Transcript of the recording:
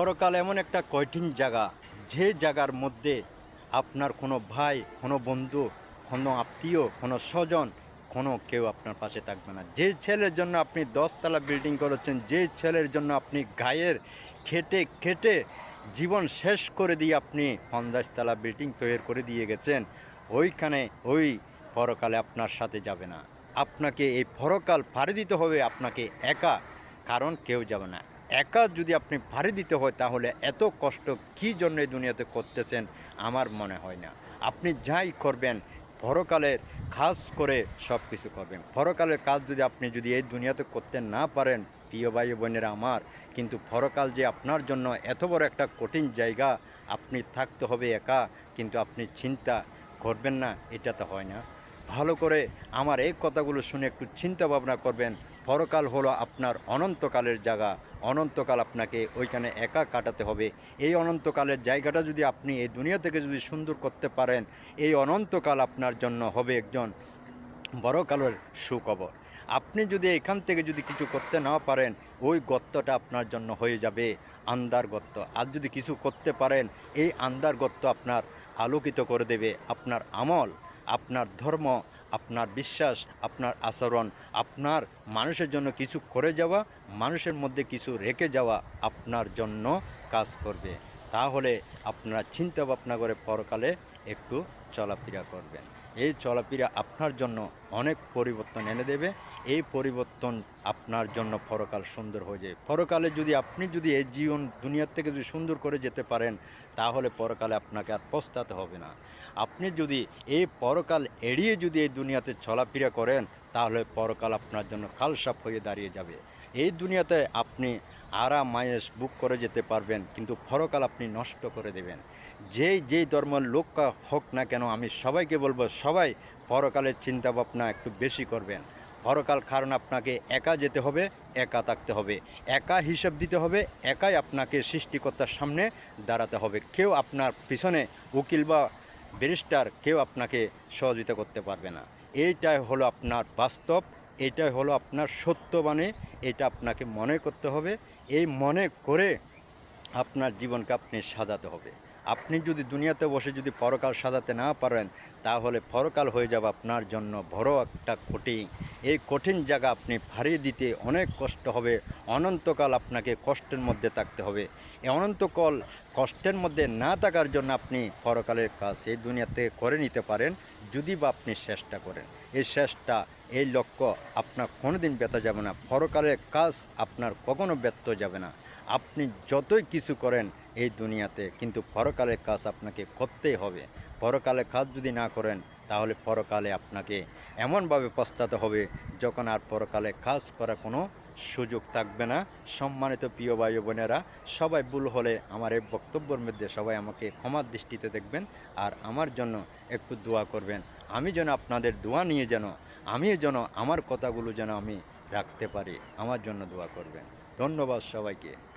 পরকাল এমন একটা কঠিন জায়গা, যে জায়গার মধ্যে আপনার কোনো ভাই, কোনো বন্ধু, কোনো আত্মীয়, কোনো স্বজন, কোনো কেউ আপনার পাশে থাকবে না। যে ছেলের জন্য আপনি দশতলা বিল্ডিং করেছেন, যে ছেলের জন্য আপনি গায়ের খেটে খেটে জীবন শেষ করে দিয়ে আপনি পঞ্চাশতলা বিল্ডিং তৈরি করে দিয়ে গেছেন, ওইখানে ওই পরকালে আপনার সাথে যাবে না। আপনাকে এই পরকাল পাড়ি দিতে হবে, আপনাকে একা, কারণ কেউ যাবে না। একা যদি আপনি পাড়ি দিতে হয়, তাহলে এত কষ্ট কী জন্য দুনিয়াতে করতেছেন আমার মনে হয় না। আপনি যাই করবেন, পরকালের খাস করে সব কিছু করবেন। পরকালের কাজ যদি আপনি যদি এই দুনিয়াতে করতে না পারেন, প্রিয় ভাই বোনেরা আমার, কিন্তু পরকাল যে আপনার জন্য এত বড় একটা কঠিন জায়গা, আপনি থাকতে হবে একা, কিন্তু আপনি চিন্তা করবেন না, এটা তো হয় না। ভালো করে আমার এই কথাগুলো শুনে একটু চিন্তা ভাবনা করবেন পরকাল হলো আপনার অনন্তকালের জায়গা। অনন্তকাল আপনাকে ওইখানে একা কাটাতে হবে। এই অনন্তকালের জায়গাটা যদি আপনি এই দুনিয়া থেকে যদি সুন্দর করতে পারেন, এই অনন্তকাল আপনার জন্য হবে একজন বড়কালের সুখবর। আপনি যদি এখান থেকে যদি কিছু করতে না পারেন, ওই গর্তটা আপনার জন্য হয়ে যাবে আন্দার গর্ত। আর যদি কিছু করতে পারেন, এই আন্দার গর্ত আপনার আলোকিত করে দেবে, আপনার আমল। আপনার ধর্ম, আপনার বিশ্বাস, আপনার আচরণ, আপনার মানুষের জন্য কিছু করে যাওয়া, মানুষের মধ্যে কিছু রেখে যাওয়া আপনার জন্য কাজ করবে। তাহলে আপনারা চিন্তা ভাবনা করে পরকালে একটু চলাফেরা করবেন। এই চলাফেরা আপনার জন্য অনেক পরিবর্তন এনে দেবে। এই পরিবর্তন আপনার জন্য পরকাল সুন্দর হয়ে যায়। পরকালে যদি আপনি যদি এই জীবন দুনিয়ার থেকে যদি সুন্দর করে যেতে পারেন, তাহলে পরকালে আপনাকে আর পস্তাতে হবে না। আপনি যদি এই পরকাল এড়িয়ে যদি এই দুনিয়াতে চলাফেরা করেন, তাহলে পরকাল আপনার জন্য কালসাপ হয়ে দাঁড়িয়ে যাবে। এই দুনিয়াতে আপনি আরাম মায়েস বুক করে যেতে পারবেন, কিন্তু পরকাল আপনি নষ্ট করে দেবেন। যেই যেই ধর্মের লোক হোক না কেন, আমি সবাইকে বলব, সবাই পরকালের চিন্তা ভাবনা একটু বেশি করবেন। পরকাল কারণ আপনাকে একা যেতে হবে, একা থাকতে হবে। একা হিসাব দিতে হবে, একাই আপনাকে সৃষ্টিকর্তার সামনে দাঁড়াতে হবে। কেউ আপনার পিছনে উকিল বা ব্যারিস্টার কেউ আপনাকে সহযোগিতা করতে পারবে না। এইটাই হলো আপনার বাস্তব এটাই হলো আপনার সত্যবাণী এটা আপনাকে মনে করতে হবে। এই মনে করে আপনার জীবনকে আপনি সাজাতে হবে। আপনি যদি দুনিয়াতে বসে যদি পরকাল সাজাতে না পারেন, তাহলে পরকাল হয়ে যাবে আপনার জন্য বড় একটা কঠিন। এই কঠিন জায়গা আপনি ফারিয়ে দিতে অনেক কষ্ট হবে। অনন্তকাল আপনাকে কষ্টের মধ্যে থাকতে হবে। এই অনন্তকাল কষ্টের মধ্যে না থাকার জন্য আপনি পরকালের কাজ এই দুনিয়াতে করে নিতে পারেন। যদি বা আপনি চেষ্টা করেন, এই চেষ্টা এই লক্ষ্য আপনার কোনোদিন ব্যথা যাবে না, পরকালের কাজ আপনার কখনো ব্যর্থ যাবে না। আপনি যতই কিছু করেন এই দুনিয়াতে, কিন্তু পরকালের কাজ আপনাকে করতেই হবে। পরকালে কাজ যদি না করেন, তাহলে পরকালে আপনাকে এমনভাবে পস্তাতে হবে, যখন আর পরকালে কাজ করা কোনো সুযোগ থাকবে না। সম্মানিত প্রিয় ভাই বোনেরা, সবাই ভুল হলে আমার এই বক্তব্যের মধ্যে সবাই আমাকে ক্ষমার দৃষ্টিতে দেখবেন আর আমার জন্য একটু দোয়া করবেন। আমি যেন আপনাদের দোয়া নিয়ে যেন, আমিও যেন আমার কথাগুলো যেন আমি রাখতে পারি, আমার জন্য দোয়া করবেন। ধন্যবাদ সবাইকে।